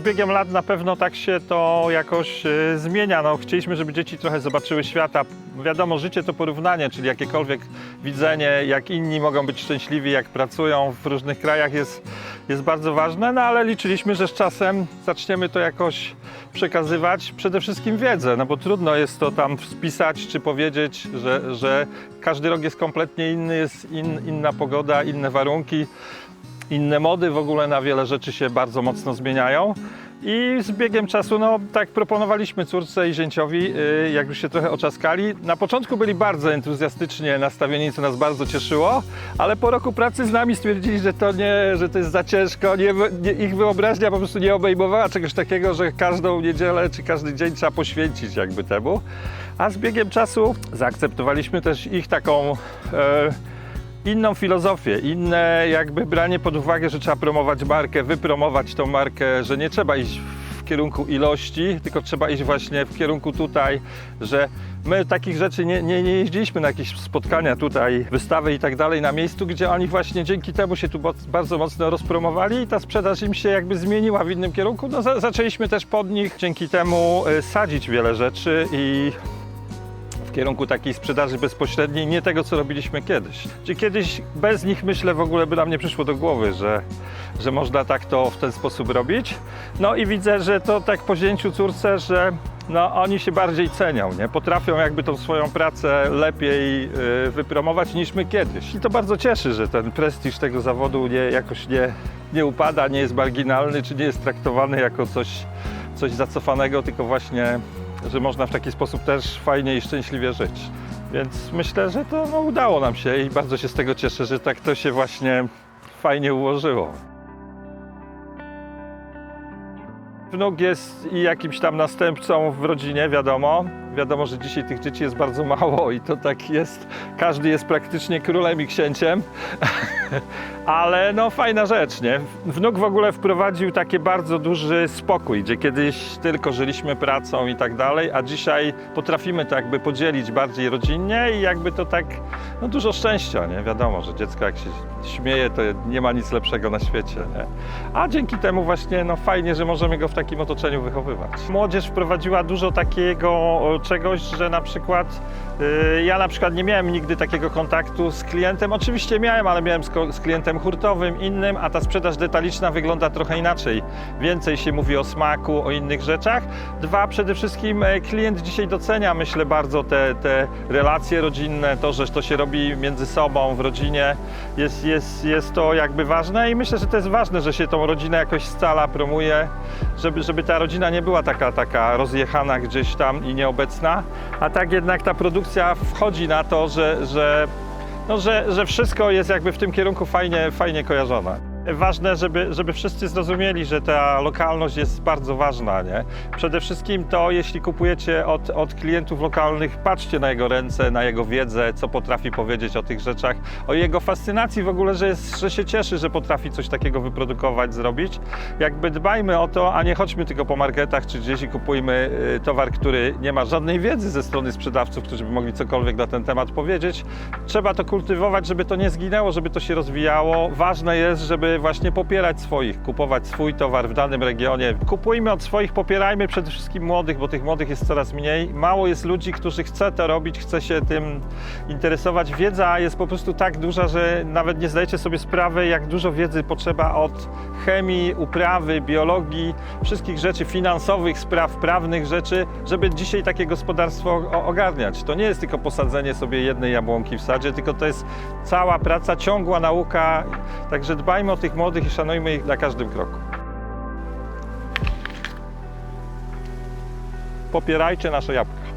z biegiem lat na pewno tak się to jakoś e, zmienia. No, chcieliśmy, żeby dzieci trochę zobaczyły świata. Wiadomo, życie to porównanie, czyli jakiekolwiek widzenie, jak inni mogą być szczęśliwi, jak pracują w różnych krajach jest, jest bardzo ważne, no ale liczyliśmy, że z czasem zaczniemy to jakoś przekazywać. Przede wszystkim wiedzę, no bo trudno jest to tam spisać czy powiedzieć, że, że każdy rok jest kompletnie inny, jest in, inna pogoda, inne warunki inne mody w ogóle na wiele rzeczy się bardzo mocno zmieniają. I z biegiem czasu, no tak proponowaliśmy córce i zięciowi, yy, jak już się trochę oczaskali. Na początku byli bardzo entuzjastycznie nastawieni, co nas bardzo cieszyło, ale po roku pracy z nami stwierdzili, że to nie, że to jest za ciężko. Nie, nie, ich wyobraźnia po prostu nie obejmowała czegoś takiego, że każdą niedzielę czy każdy dzień trzeba poświęcić jakby temu. A z biegiem czasu zaakceptowaliśmy też ich taką. e, inną filozofię, inne jakby branie pod uwagę, że trzeba promować markę, wypromować tą markę, że nie trzeba iść w kierunku ilości, tylko trzeba iść właśnie w kierunku tutaj, że my takich rzeczy nie, nie, nie jeździliśmy na jakieś spotkania tutaj, wystawy i tak dalej na miejscu, gdzie oni właśnie dzięki temu się tu bardzo mocno rozpromowali i ta sprzedaż im się jakby zmieniła w innym kierunku. No, za, zaczęliśmy też pod nich dzięki temu y, sadzić wiele rzeczy i kierunku takiej sprzedaży bezpośredniej, nie tego, co robiliśmy kiedyś. Czy kiedyś bez nich, myślę, w ogóle by nam nie przyszło do głowy, że, że można tak to w ten sposób robić. No i widzę, że to tak po zięciu córce, że no, oni się bardziej cenią, nie? Potrafią jakby tą swoją pracę lepiej y, wypromować niż my kiedyś. I to bardzo cieszy, że ten prestiż tego zawodu nie, jakoś nie, nie upada, nie jest marginalny, czy nie jest traktowany jako coś, coś zacofanego, tylko właśnie że można w taki sposób też fajnie i szczęśliwie żyć. Więc myślę, że to no, udało nam się i bardzo się z tego cieszę, że tak to się właśnie fajnie ułożyło. Wnuk jest i jakimś tam następcą w rodzinie, wiadomo. Wiadomo, że dzisiaj tych dzieci jest bardzo mało i to tak jest. Każdy jest praktycznie królem i księciem. Ale no fajna rzecz, nie? Wnuk w ogóle wprowadził taki bardzo duży spokój, gdzie kiedyś tylko żyliśmy pracą i tak dalej, a dzisiaj potrafimy to jakby podzielić bardziej rodzinnie i jakby to tak, no dużo szczęścia, nie? Wiadomo, że dziecko jak się śmieje, to nie ma nic lepszego na świecie, nie? A dzięki temu właśnie, no fajnie, że możemy go w takim otoczeniu wychowywać. Młodzież wprowadziła dużo takiego czegoś, że na przykład y, ja na przykład nie miałem nigdy takiego kontaktu z klientem. Oczywiście miałem, ale miałem z, z klientem hurtowym, innym, a ta sprzedaż detaliczna wygląda trochę inaczej. Więcej się mówi o smaku, o innych rzeczach. Dwa, przede wszystkim e, klient dzisiaj docenia, myślę, bardzo te, te relacje rodzinne, to, że to się robi między sobą, w rodzinie. Jest, jest, jest to jakby ważne i myślę, że to jest ważne, że się tą rodzinę jakoś scala, promuje, żeby, żeby ta rodzina nie była taka, taka rozjechana gdzieś tam i nieobecna, a tak jednak ta produkcja wchodzi na to, że, że no, że, że wszystko jest jakby w tym kierunku fajnie, fajnie kojarzone. Ważne, żeby, żeby wszyscy zrozumieli, że ta lokalność jest bardzo ważna. Nie? Przede wszystkim to, jeśli kupujecie od, od klientów lokalnych, patrzcie na jego ręce, na jego wiedzę, co potrafi powiedzieć o tych rzeczach, o jego fascynacji w ogóle, że, jest, że się cieszy, że potrafi coś takiego wyprodukować, zrobić. Jakby dbajmy o to, a nie chodźmy tylko po marketach czy gdzieś i kupujmy y, towar, który nie ma żadnej wiedzy ze strony sprzedawców, którzy by mogli cokolwiek na ten temat powiedzieć. Trzeba to kultywować, żeby to nie zginęło, żeby to się rozwijało. Ważne jest, żeby właśnie popierać swoich, kupować swój towar w danym regionie. Kupujmy od swoich, popierajmy przede wszystkim młodych, bo tych młodych jest coraz mniej. Mało jest ludzi, którzy chce to robić, chce się tym interesować. Wiedza jest po prostu tak duża, że nawet nie zdajecie sobie sprawy, jak dużo wiedzy potrzeba od chemii, uprawy, biologii, wszystkich rzeczy finansowych, spraw prawnych rzeczy, żeby dzisiaj takie gospodarstwo ogarniać. To nie jest tylko posadzenie sobie jednej jabłonki w sadzie, tylko to jest cała praca, ciągła nauka. Także dbajmy o tych młodych i szanujmy ich na każdym kroku. Popierajcie nasze jabłka.